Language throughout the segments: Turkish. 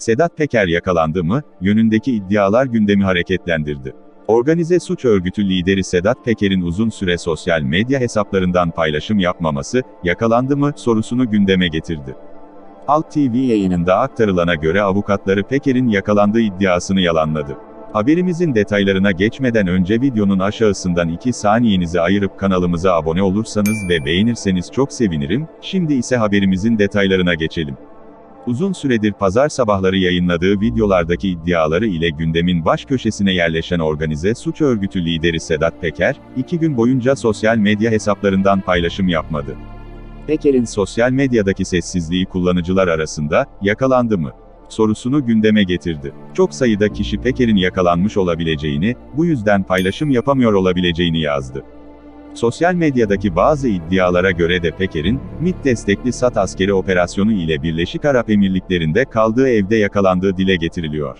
Sedat Peker yakalandı mı, yönündeki iddialar gündemi hareketlendirdi. Organize suç örgütü lideri Sedat Peker'in uzun süre sosyal medya hesaplarından paylaşım yapmaması, yakalandı mı, sorusunu gündeme getirdi. Halk TV yayınında aktarılana göre avukatları Peker'in yakalandığı iddiasını yalanladı. Haberimizin detaylarına geçmeden önce videonun aşağısından 2 saniyenizi ayırıp kanalımıza abone olursanız ve beğenirseniz çok sevinirim, şimdi ise haberimizin detaylarına geçelim. Uzun süredir pazar sabahları yayınladığı videolardaki iddiaları ile gündemin baş köşesine yerleşen organize suç örgütü lideri Sedat Peker, iki gün boyunca sosyal medya hesaplarından paylaşım yapmadı. Peker'in sosyal medyadaki sessizliği kullanıcılar arasında, yakalandı mı? sorusunu gündeme getirdi. Çok sayıda kişi Peker'in yakalanmış olabileceğini, bu yüzden paylaşım yapamıyor olabileceğini yazdı. Sosyal medyadaki bazı iddialara göre de Peker'in, MİT destekli SAT askeri operasyonu ile Birleşik Arap Emirlikleri'nde kaldığı evde yakalandığı dile getiriliyor.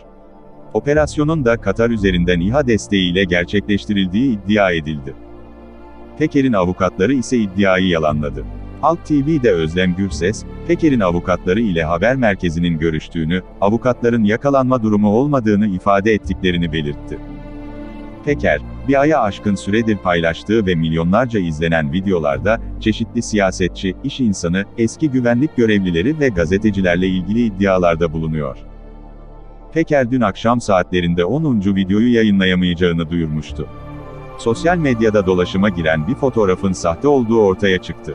Operasyonun da Katar üzerinden İHA desteğiyle gerçekleştirildiği iddia edildi. Peker'in avukatları ise iddiayı yalanladı. Halk TV'de Özlem Gürses, Peker'in avukatları ile haber merkezinin görüştüğünü, avukatların yakalanma durumu olmadığını ifade ettiklerini belirtti. Peker, bir aya aşkın süredir paylaştığı ve milyonlarca izlenen videolarda, çeşitli siyasetçi, iş insanı, eski güvenlik görevlileri ve gazetecilerle ilgili iddialarda bulunuyor. Peker dün akşam saatlerinde 10. videoyu yayınlayamayacağını duyurmuştu. Sosyal medyada dolaşıma giren bir fotoğrafın sahte olduğu ortaya çıktı.